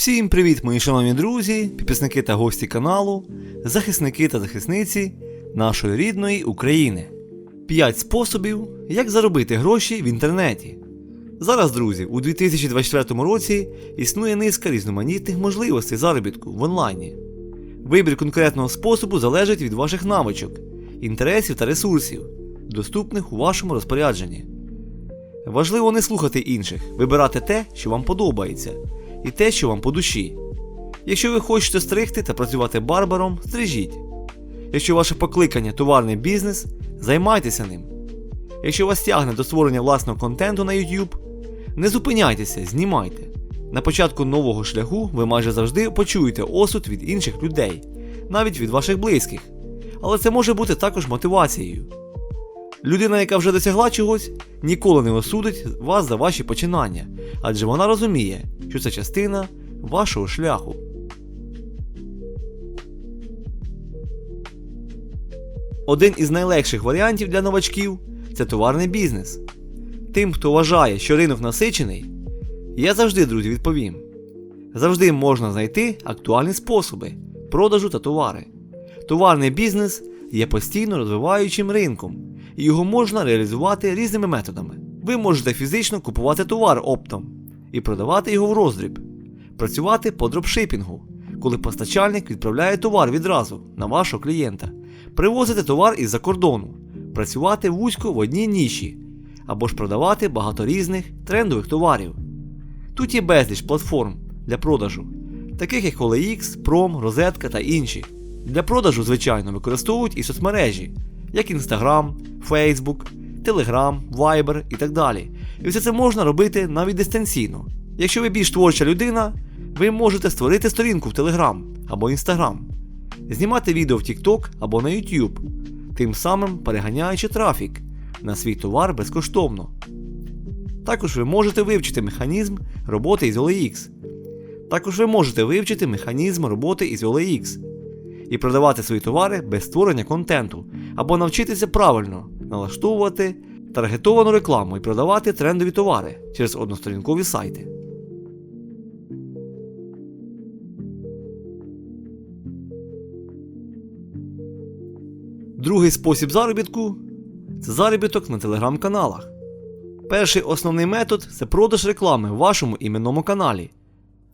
Всім привіт, мої шановні друзі, підписники та гості каналу, захисники та захисниці нашої рідної України. 5 способів, як заробити гроші в інтернеті. Зараз, друзі, у 2024 році існує низка різноманітних можливостей заробітку в онлайні. Вибір конкретного способу залежить від ваших навичок, інтересів та ресурсів, доступних у вашому розпорядженні. Важливо не слухати інших, вибирати те, що вам подобається, і те, що вам по душі. Якщо ви хочете стригти та працювати барбаром, стрижіть. Якщо ваше покликання товарний бізнес, займайтеся ним. Якщо вас тягне до створення власного контенту на YouTube, не зупиняйтеся, знімайте. На початку нового шляху ви майже завжди почуєте осуд від інших людей, навіть від ваших близьких. Але це може бути також мотивацією. Людина, яка вже досягла чогось, ніколи не осудить вас за ваші починання, адже вона розуміє, що це частина вашого шляху. Один із найлегших варіантів для новачків це товарний бізнес. Тим, хто вважає, що ринок насичений, я завжди, друзі, відповім: завжди можна знайти актуальні способи продажу та товари. Товарний бізнес є постійно розвиваючим ринком, і його можна реалізувати різними методами. Ви можете фізично купувати товар оптом і продавати його в роздріб, працювати по дропшипінгу, коли постачальник відправляє товар відразу на вашого клієнта, привозити товар із-за кордону, працювати вузько в одній ніші або ж продавати багато різних трендових товарів. Тут є безліч платформ для продажу, таких як OLX, Prom, Розетка та інші. Для продажу, звичайно, використовують і соцмережі, як Instagram, Facebook, Telegram, Viber і так далі. І все це можна робити навіть дистанційно. Якщо ви більш творча людина, ви можете створити сторінку в Telegram або Instagram, знімати відео в TikTok або на YouTube, тим самим переганяючи трафік на свій товар безкоштовно. Також ви можете вивчити механізм роботи із OLX. Також ви можете вивчити механізм роботи із OLX і продавати свої товари без створення контенту, або навчитися правильно налаштовувати таргетовану рекламу і продавати трендові товари через односторінкові сайти. Другий спосіб заробітку це заробіток на телеграм-каналах. Перший основний метод це продаж реклами в вашому іменному каналі.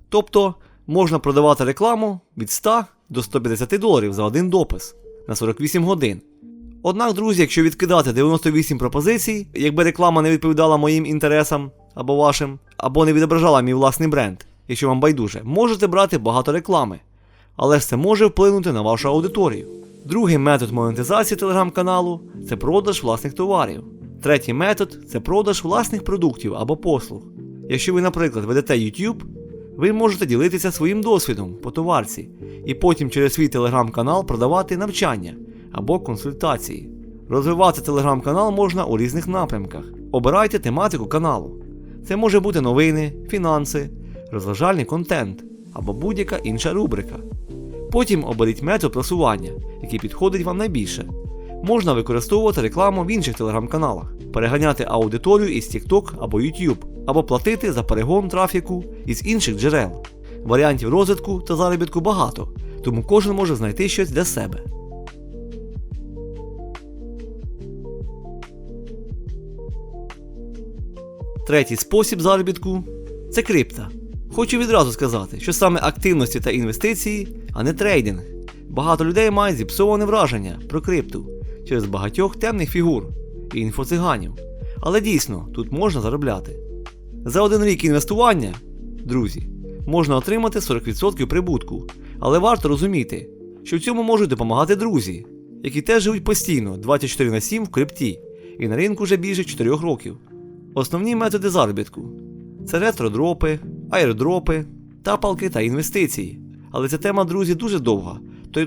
Тобто можна продавати рекламу від 100 до 150 доларів за один допис на 48 годин. Однак, друзі, якщо відкидати 98 пропозицій, якби реклама не відповідала моїм інтересам або вашим, або не відображала мій власний бренд, якщо вам байдуже, можете брати багато реклами. Але ж це може вплинути на вашу аудиторію. Другий метод монетизації телеграм-каналу це продаж власних товарів. Третій метод це продаж власних продуктів або послуг. Якщо ви, наприклад, ведете YouTube, ви можете ділитися своїм досвідом по товарці і потім через свій телеграм-канал продавати навчання або консультації. Розвивати телеграм-канал можна у різних напрямках. Обирайте тематику каналу. Це може бути новини, фінанси, розважальний контент або будь-яка інша рубрика. Потім оберіть метод просування, який підходить вам найбільше. Можна використовувати рекламу в інших телеграм-каналах, переганяти аудиторію із TikTok або YouTube, або платити за перегон трафіку із інших джерел. Варіантів розвитку та заробітку багато, тому кожен може знайти щось для себе. Третій спосіб заробітку це крипта. Хочу відразу сказати, що саме активності та інвестиції, а не трейдинг. Багато людей мають зіпсоване враження про крипту через багатьох темних фігур і інфоциганів. Але дійсно тут можна заробляти. За один рік інвестування, друзі, можна отримати 40% прибутку. Але варто розуміти, що в цьому можуть допомагати друзі, які теж живуть постійно 24 на 7 в крипті і на ринку вже більше 4 років. Основні методи заробітку це ретродропи, айрдропи, тапалки та інвестиції. Але ця тема, друзі, дуже довга.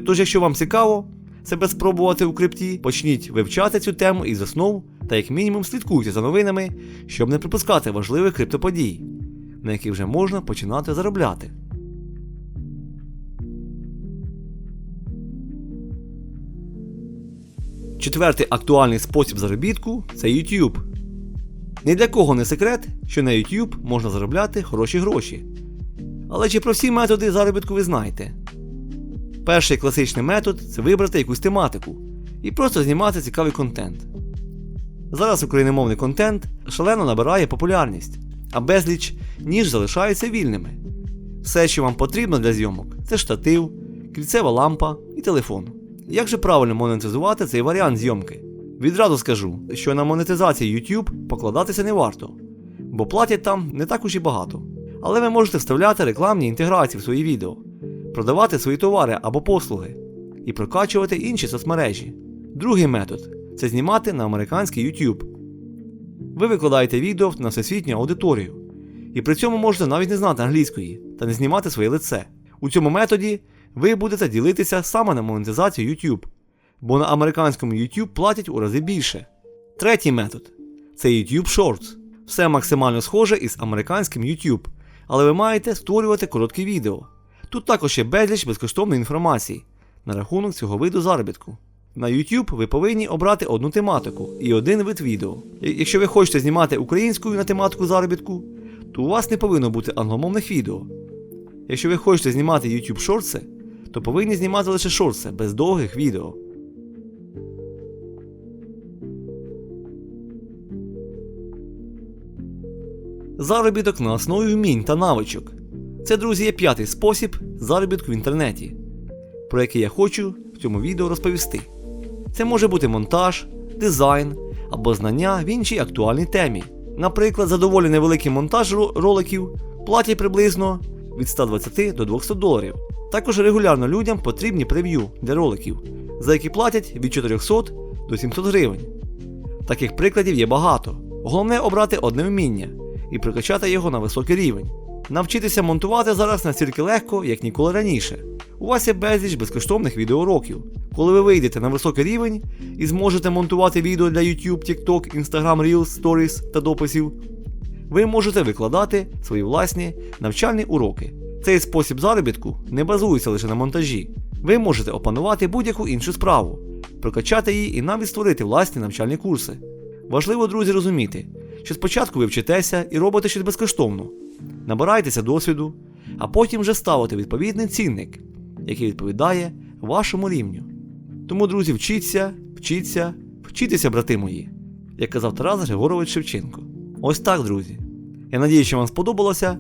Тож, якщо вам цікаво себе спробувати у крипті, почніть вивчати цю тему із основ та як мінімум слідкуйте за новинами, щоб не пропускати важливих криптоподій, на яких вже можна починати заробляти. Четвертий актуальний спосіб заробітку це YouTube. Ні для кого не секрет, що на YouTube можна заробляти хороші гроші. Але чи про всі методи заробітку ви знаєте? Перший класичний метод це вибрати якусь тематику і просто знімати цікавий контент. Зараз україномовний контент шалено набирає популярність, а безліч ніж залишаються вільними. Все, що вам потрібно для зйомок, це штатив, кільцева лампа і телефон. Як же правильно монетизувати цей варіант зйомки? Відразу скажу, що на монетизацію YouTube покладатися не варто, бо платять там не так уж і багато. Але ви можете вставляти рекламні інтеграції в свої відео, продавати свої товари або послуги і прокачувати інші соцмережі. Другий метод це знімати на американський YouTube. Ви викладаєте відео на всесвітню аудиторію, і при цьому можете навіть не знати англійської та не знімати своє лице. У цьому методі ви будете ділитися саме на монетизацію YouTube, бо на американському YouTube платять у рази більше. Третій метод це YouTube Shorts. Все максимально схоже із американським YouTube, але ви маєте створювати короткі відео. Тут також є безліч безкоштовної інформації на рахунок цього виду заробітку. На YouTube ви повинні обрати одну тематику і один вид відео. Якщо ви хочете знімати українською на тематику заробітку, то у вас не повинно бути англомовних відео. Якщо ви хочете знімати YouTube шорти, то повинні знімати лише шорти без довгих відео. Заробіток на основі вмінь та навичок. Це, друзі, є п'ятий спосіб заробітку в інтернеті, про який я хочу в цьому відео розповісти. Це може бути монтаж, дизайн або знання в іншій актуальній темі. Наприклад, за доволі невеликий монтаж роликів платять приблизно від 120 до 200 доларів. Також регулярно людям потрібні прев'ю для роликів, за які платять від 400 до 700 гривень. Таких прикладів є багато. Головне обрати одне вміння і прокачати його на високий рівень. Навчитися монтувати зараз настільки легко, як ніколи раніше. У вас є безліч безкоштовних відеоуроків. Коли ви вийдете на високий рівень і зможете монтувати відео для YouTube, TikTok, Instagram Reels, Stories та дописів, ви можете викладати свої власні навчальні уроки. Цей спосіб заробітку не базується лише на монтажі. Ви можете опанувати будь-яку іншу справу, прокачати її і навіть створити власні навчальні курси. Важливо, друзі, розуміти, що спочатку ви вчитеся і робите щось безкоштовно, набираєтеся досвіду, а потім вже ставите відповідний цінник, який відповідає вашому рівню. Тому, друзі, вчіться, вчіться, вчіться, брати мої, як казав Тарас Григорович Шевченко. Ось так, друзі. Я надію, що вам сподобалося.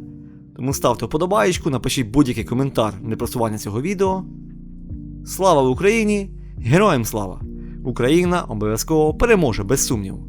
Тому ставте вподобаєчку, напишіть будь-який коментар для просування цього відео. Слава Україні! Героям слава! Україна обов'язково переможе без сумніву.